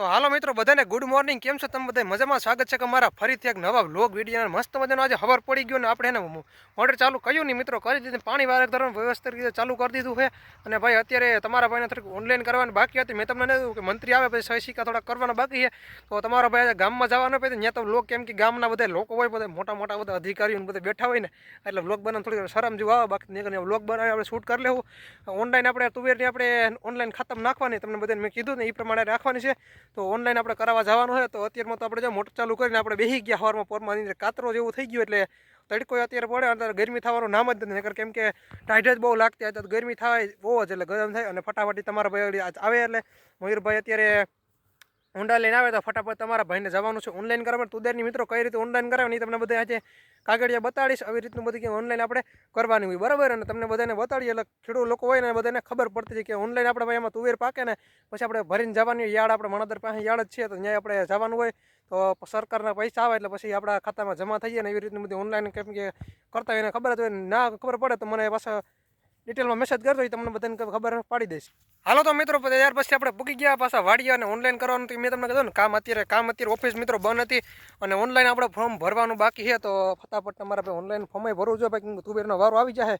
તો હાલો મિત્રો, બધાને ગુડ મોર્નિંગ કેમ છો તમે બધા મજામાં? સ્વાગત છે કે મારા ફરીથી એક નવા વ્લોગ વીડિયો મસ્ત મજાનો આજે ખબર પડી ગયો ને આપણે એને મોટર ચાલુ કર્યું નહીં મિત્રો, કરી દીધું પાણી વાળા ધોરણ વ્યવસ્થિત રીતે ચાલુ કરી દીધું છે. અને ભાઈ, અત્યારે તમારા ભાઈને થોડીક ઓનલાઈન કરવાની બાકી હતી. મેં તમને નહીં કે મંત્રી આવે પછી સહી સિક્કા થોડા કરવાના બાકી છે. તો તમારા ભાઈ આજે ગામમાં જવાનું પછી ત્યાં તો લોક કેમ કે ગામના બધા લોકો હોય, બધા મોટા મોટા બધા અધિકારીઓ બધા બેઠા હોય ને, એટલે વ્લોગ બનાવ થોડી શરમ જેવું આવે. બાકી નહીં વ્લોગ બનાવી આપણે શૂટ કરી લેવું. ઓનલાઈન આપણે તુવેરની આપણે ઓનલાઈન ખાતમ નાખવાની. તમને બધાને મેં કીધું ને એ પ્રમાણે રાખવાની છે. તો ઓનલાઈન આપણે કરાવવા જવાનું હોય તો અત્યારમાં તો આપણે જો મોટર ચાલુ કરીને આપણે બેસી ગયા હવારમાં પોરમાં અંદર કાતરો જેવું થઈ ગયું એટલે તડકો અત્યારે પડે, અને ગરમી થવાનું નામ જ નથી. નકર કેમ કે ટાઈટ જ બહુ લાગતી હતી ગરમી થાય, બહુ જ એટલે ગરમ થાય, અને ફટાફટી તમારા ભાઈ આવે એટલે મયુરભાઈ અત્યારે ઊંડા લઈને આવે તો ફટાફટ તમારા ભાઈને જવાનું છે. ઓનલાઈન કરવા તુદેરની મિત્રો કઈ રીતે ઓનલાઈન કરાવે એ તમને બધા આજે કાગળિયા બતાડીશ. આવી રીતનું બધું કે ઓનલાઈન આપણે કરવાની હોય. બરાબર? અને તમને બધાને બતાડીએ. એટલે ખેડૂત લોકો હોય ને બધાને ખબર પડતી છે કે ઓનલાઈન આપણે ભાઈ એમાં તુવેર પાકે ને પછી આપણે ભરીને જવાની હોય. યાર્ડ આપણે મણાદર પાસે યાડ જ છે તો ત્યાં આપણે જવાનું હોય. તો સરકારના પૈસા આવે એટલે પછી આપણા ખાતામાં જમા થઈ જાય ને એવી રીતની બધી ઓનલાઈન કેમ કે કરતા હોય એને ખબર જ હોય. ને ના ખબર પડે તો મને પાછા ડિટેલમાં મેસેજ કરજો. એ તમને બધાને ખબર પાડી દઈશ. હાલો તો મિત્રો ત્યાર પછી આપણે પૂકી ગયા પાછા વાડીયા અને ઓનલાઈન કરવાનું તો મેં તમને કીધું ને, કામ અત્યારે કામ અત્યારે ઓફિસ મિત્રો બંધ હતી અને ઓનલાઈન આપણે ફોર્મ ભરવાનું બાકી છે. તો ફટાફટ તમારે ભાઈ ઓનલાઈન ફોર્મ ભરવું જોઈએ. ભાઈ તુવેરનો વારો આવી જાય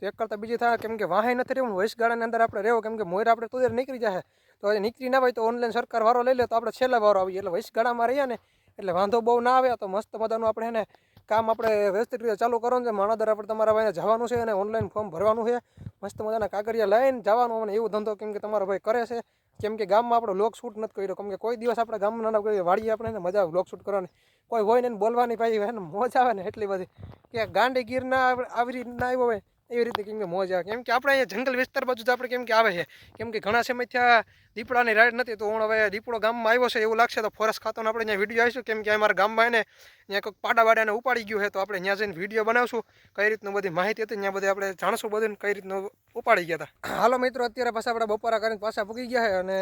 તો એક કરતાં બીજી થાય, કેમ કે વાહે નથી રહેવું. વયસ ગાળાની અંદર આપણે રહેવું, કેમ કે મોર આપણે તુવેર નીકળી જાય તો નીકળી ના હોય તો ઓનલાઈન સરકાર વારો લઈ લે, તો આપણે છેલ્લા વારો આવીએ એટલે વયસ ગાળામાં રહીએ ને, એટલે વાંધો બહુ ના આવે. તો મસ્ત મજાનું આપણે એને કામ આપણે વ્યવસ્થિત રીતે ચાલુ કરવાનું છે. માણાદર આપણે તમારા ભાઈને જવાનું છે અને ઓનલાઈન ફોર્મ ભરવાનું છે. મસ્ત મજાના કાગળિયા લઈને જવાનું અને એવું ધંધો કેમ કે તમારો ભાઈ કરે છે. કેમ કે ગામમાં આપણો લોક શૂટ નથી કર્યો. કેમ કે કોઈ દિવસ આપણે ગામમાં નાના કોઈ વાડીએ આપણે મજા આવે લોક શૂટ કરવાની. કોઈ હોય ને બોલવાની ભાઈ મોજ આવે ને એટલી બધી. કે ગાંડી ગીરના આવી રીતના આવ્યો હોય. એવી રીતે કેમ કે મોજ આવે. કેમ કે આપણે અહીંયા જંગલ વિસ્તાર બાજુ આપણે કેમ કે આવે છે. કેમ કે ઘણા સમયથી આ દીપડાની રાઈડ નથી તો હું હવે દીપડો ગામમાં આવ્યો છે એવું લાગશે તો ફોરેસ્ટ ખાતાનો આપણે અહીંયા વીડિયો આવીશું. કેમ કે અમારા ગામમાં એને ત્યાં કોઈક પાડા વાડાને ઉપાડી ગયું છે તો આપણે ત્યાં જઈને વીડિયો બનાવશું. કઈ રીતનું બધી માહિતી હતી ત્યાં બધી આપણે જાણશું બધું કઈ રીતનું ઉપાડી ગયા હતા. હાલો મિત્રો, અત્યારે પાછા આપણે બપોરા કરીને પાછા પૂકી ગયા છે અને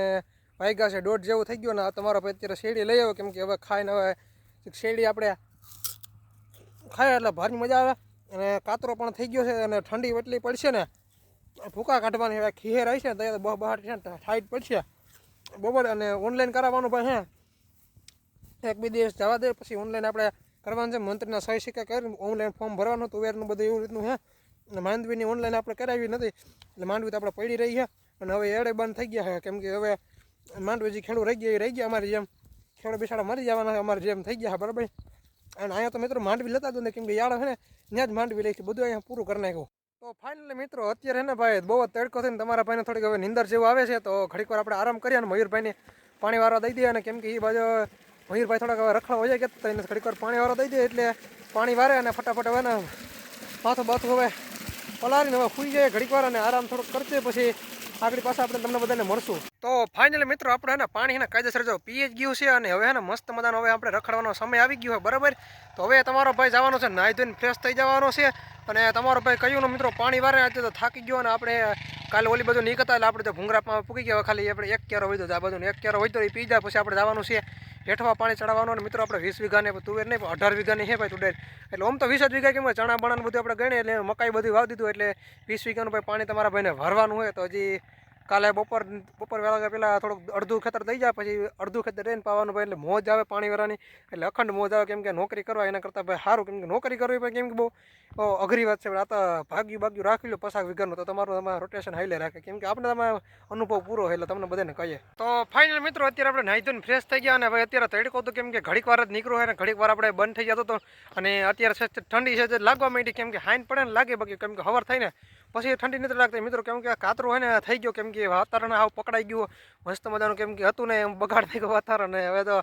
વાગ્યા છે દોઢ જેવું થઈ ગયું ને તમારો ભાઈ અત્યારે શેરડી લઈ આવ્યો. કેમ કે હવે ખાઈને હવે શેરડી આપણે ખાય એટલે ભારી મજા આવે. અને કાતરો પણ થઈ ગયો છે અને ઠંડી એટલી પડશે ને ફૂકા કાઢવાની ખીહેર આવી છે તો બહુ બહાર છે ને ટાઈટ પડશે. બરોબર, અને ઓનલાઈન કરાવવાનું પણ હે. એક બે દિવસ જવા દે, પછી ઓનલાઈન આપણે કરવાનું છે, મંત્રીના સહી સિક્કા કરી ઓનલાઈન ફોર્મ ભરવાનું હતું, વેરનું બધું એવું રીતનું હે. અને માંડવીની ઓનલાઈન આપણે કરાવી નથી, એટલે માંડવી તો આપણે પડી રહી છે અને હવે એડે બંધ થઈ ગયા છે કેમ કે હવે માંડવી જે ખેડૂત રહી ગયા, એ રહી ગયા અમારી જેમ. ખેડૂત બિસાડા મરી જવાના અમારી જેમ થઈ ગયા બરાબર? અને અહીંયા તો મિત્રો માંડવી લેતા જ કેમ કે યાળ છે ને, ત્યાં જ માંડવી લઈ બધું અહીંયા પૂરું કરી નાખ્યું. તો ફાઇનલી મિત્રો અત્યારે ને ભાઈ, બહુ જ તડકો થઈને તમારા ભાઈને થોડીક હવે નિંદર જેવું આવે છે, તો ઘડીક વાર આપણે આરામ કરીએ અને મયુરભાઈને પાણી વારવા દઈ દઈએ અને કેમ કે એ બાજુ મયુરભાઈ થોડાક હવે રખડા હોય તો એને ઘડીક વાર પાણી વારવા દઈ દે એટલે પાણી વારે અને ફટાફટ હવે ને માથું બાથું હવે પલારીને હવે સુઈ જાય ઘડીક વાર અને આરામ થોડોક કરશે પછી આગળ પાછા આપણે તમને બધાને મળશું. તો ફાઇનલી મિત્રો, આપણે એને પાણી હે ને કાયદેસર જો જ ગયું છે અને હવે એને મસ્ત મજાનો હવે આપણે રખડવાનો સમય આવી ગયો હોય બરાબર? તો હવે તમારો ભાઈ જવાનો છે, નાહી ધોઈને ફ્રેશ થઈ જવાનો છે. અને તમારો ભાઈ કહ્યું મિત્રો, પાણી વારે આજે તો થાકી ગયો અને આપણે કાલે ઓલી બધું નીકળતા એટલે આપણે તો ભૂંગરામાં પૂકી ગયા ખાલી આપણે એક ક્યારો હોય તો આ બધું એક ક્યારો હોય તો એ પી જાય પછી આપણે જવાનું છે. હેઠવા પાણી ચડાવવાનું અને મિત્રો આપણે વીસ વીઘાને તુવેર નહીં, પણ અઢાર વીઘાની છે ભાઈ તુડેર એટલે આમ તો વીસ જ વીઘા કેમ ચણા, બણાને બધું આપણે ગણીએ, એટલે મકાઈ બધું વાવી દીધું, એટલે વીસ વીઘાનું ભાઈ પાણી તમારા ભાઈને ભરવાનું હોય તો હજી કાલે બપોર બપોર વેળા પહેલાં થોડુંક અડધું ખેતર થઈ જાય, પછી અડધું ખેતર રહીને પાવાનું ભાઈ, એટલે મોજ આવે પાણી વેરાની. એટલે અખંડ મોજ આવે કેમ કે નોકરી કરવા એના કરતાં ભાઈ સારું, કેમ કે નોકરી કરવી ભાઈ કેમ કે બહુ અઘરી વાત છે. આ તો ભાગ્યું ભાગ્યું રાખી લો પસાક વીઘાનું, તો તમારું તમારે રોટેશન હાઈલે રાખે. કેમ કે આપણે તમે અનુભવ પૂરો એટલે તમને બધાને કહીએ. તો ફાઇનલ મિત્રો, અત્યારે આપણે નાહી ફ્રેશ થઈ ગયા અને ભાઈ અત્યારે તડકો તો કેમ કે ઘડીક વાર જ નીકળો હોય ને, ઘડીક વાર આપણે બંધ થઈ જતો હતો. અને અત્યારે છે ઠંડી છે જે લાગવા માંડી, કેમ કે હાઈન પડે ને લાગે બાકી, કેમ કે હવાર થઈને પછી ઠંડી નથી લાગતી. મિત્રો, કેમ કે કાતરો હોય ને થઈ ગયો, કેમ કે વાતાવરણ આવ પકડાઈ ગયું મસ્ત મજાનું કેમ કે હતું ને એમ બગાડ થઈ ગયું વાતાવરણ. હવે તો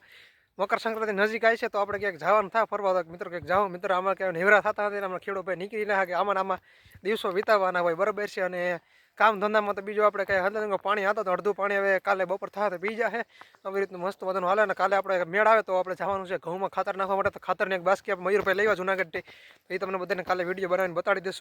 મકર સંક્રાંતિ નજીક આવી છે, તો આપણે ક્યાંક જવાનું થાય ફરવા. તો મિત્રો ક્યાંક જાઓ મિત્રો આમાં ક્યાંય નેવરા થતા નથી આમાં ખેડૂત ભાઈ નીકળી ના કે આમાં આમાં દિવસો વિતાવવાના હોય, બરાબર છે. અને કામ ધંધામાં તો બીજું આપણે કંઈ હદ પાણી હતા. તો અડધું પાણી હવે કાલે બપોર થાય તો પી જાય આવી રીતનું મસ્ત મજાનું હાલે. અને કાલે આપણે મેળ આવે તો આપણે જવાનું છે ઘઉંમાં ખાતર નાખવા માટે. તો ખાતરની એક બાસ્કી આપણે મયુરભાઈ લેવા જુનાગઢથી. એ તમને બધાને કાલે વીડિયો બનાવીને બતાડી દઈશું.